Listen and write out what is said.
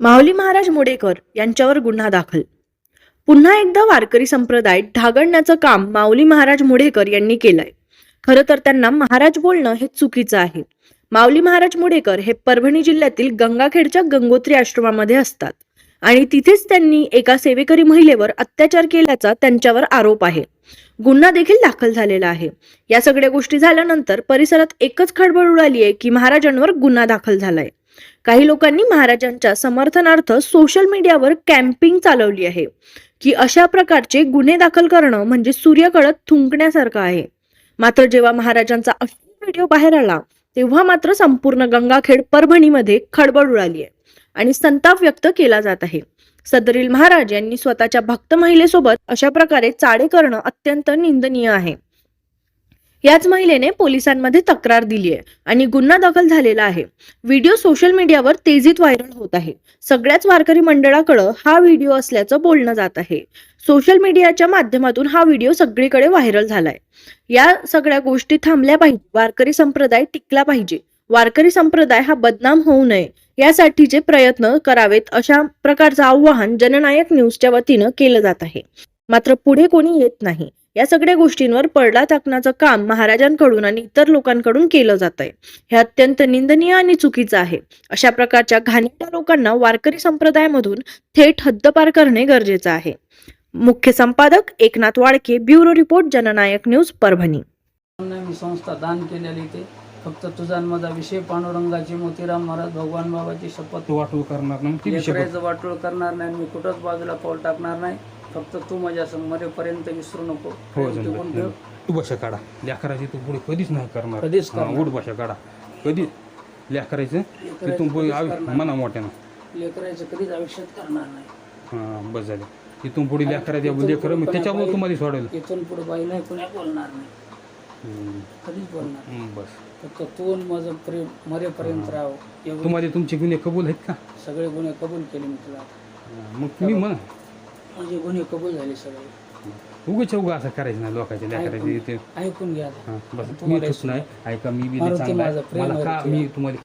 माऊली महाराज मुडेकर यांच्यावर गुन्हा दाखल. पुन्हा एकदा वारकरी संप्रदाय ढागळण्याचं काम माऊली महाराज मुडेकर यांनी केलंय. खरं तर त्यांना महाराज बोलणं हे चुकीचं आहे. माऊली महाराज मुडेकर हे परभणी जिल्ह्यातील गंगाखेडच्या गंगोत्री आश्रमामध्ये असतात आणि तिथेच त्यांनी एका सेवेकरी महिलेवर अत्याचार केल्याचा त्यांच्यावर आरोप आहे. गुन्हा देखील दाखल झालेला आहे. या सगळ्या गोष्टी झाल्यानंतर परिसरात एकच खळबळ उडाली आहे की महाराजांवर गुन्हा दाखल झालाय. काही लोकांनी महाराजांच्या समर्थनार्थ सोशल मीडियावर कॅम्पिंग चालवली आहे. की अशा प्रकारचे गुन्हे दाखल करणं म्हणजे सूर्यकडत थुंकण्यासारखं आहे. मात्र जेव्हा महाराजांचा अश्लील व्हिडिओ बाहेर आला तेव्हा मात्र संपूर्ण गंगाखेड परभणीमध्ये खळबळ उडाली आहे आणि संताप व्यक्त केला जात आहे. सदरील महाराज यांनी स्वतःच्या भक्त महिलेसोबत अशा प्रकारे चाडे करणं अत्यंत निंदनीय आहे. याच महिलेने पोलिसांमध्ये तक्रार दिली आहे आणि गुन्हा दाखल झालेला आहे. व्हिडिओ सोशल मीडियावर तेजीत व्हायरल होत आहे. सगळ्याच वारकरी मंडळाकडं हा व्हिडिओ असल्याचं बोलणं जात आहे. सोशल मीडियाच्या माध्यमातून हा व्हिडिओ सगळीकडे व्हायरल झालाय. या सगळ्या गोष्टी थांबल्या पाहिजे. वारकरी संप्रदाय टिकला पाहिजे. वारकरी संप्रदाय हा बदनाम होऊ नये यासाठीचे प्रयत्न करावेत अशा प्रकारचं आव्हान जननायक न्यूजच्या वतीनं केलं जात आहे. मात्र पुढे कोणी येत नाही. या सगळ्या गोष्टींवर पडदा टाकण्याचं काम महाराजांकडून आणि इतर लोकांकडून केलं जात आहे हे अत्यंत निंदनीय आणि चुकीचं आहे. अशा प्रकारच्या घाणेरड्या लोकांना वारकरी संप्रदायामधून थेट हद्दपार करणे गरजेचं आहे. मुख्य संपादक Eknath Wadke bureau report Jannayak news Parbhani. मी संस्था दान केलेली ते फक्त तुझा आणि माझा विषय पांडुरंगाची मोतीराम महाराज भगवान बाबाची शपथ वाटोळ करणार नाही वाटोळ करणार नाही मी कुठंच बाजूला पाऊल टाकणार नाही. फक्त तू माझ्या संग मरेपर्यंत विसरू नको. हो प्रेम जमलं. टिकून ठेव. तू भाषा काढा. लेकराची तू पुढे कधीच नाही करणार. कधीच हा, करणार. उठ भाषा काढा. कधी? लेकरायचं तिथून पुढे आयु- मना मोठ्यानं. लेकराचं कधीच आयुष्यात करणार नाही. हा बस झालं. तिथून पुढे लेकराच्या लेकर मी त्याच्यामुळे तुम्हाला सोडवलं इथून पुढे बाई नाही कोणी बोलणार नाही. हम्म, कधीच बोलणार हम्म, बस. फक्त तू आणि माझं प्रेम मरेपर्यंत एवढे तुम्हाला तुमचे गुन्हे कबूल आहेत का? सगळे गुन्हे कबूल केले मी तुला मग मी म्हणा. माझे गुन्हे कबूल झाले सगळे. उगाच उगा असं करायचं नाही लोकांच्या लेकराचे ते ऐकून घ्या आता. हा, बस. मी तुम्हाला ऐका मी बी लय मारुती चांगला आहे. माझा प्रेम मला का वरती मी तुम्हाला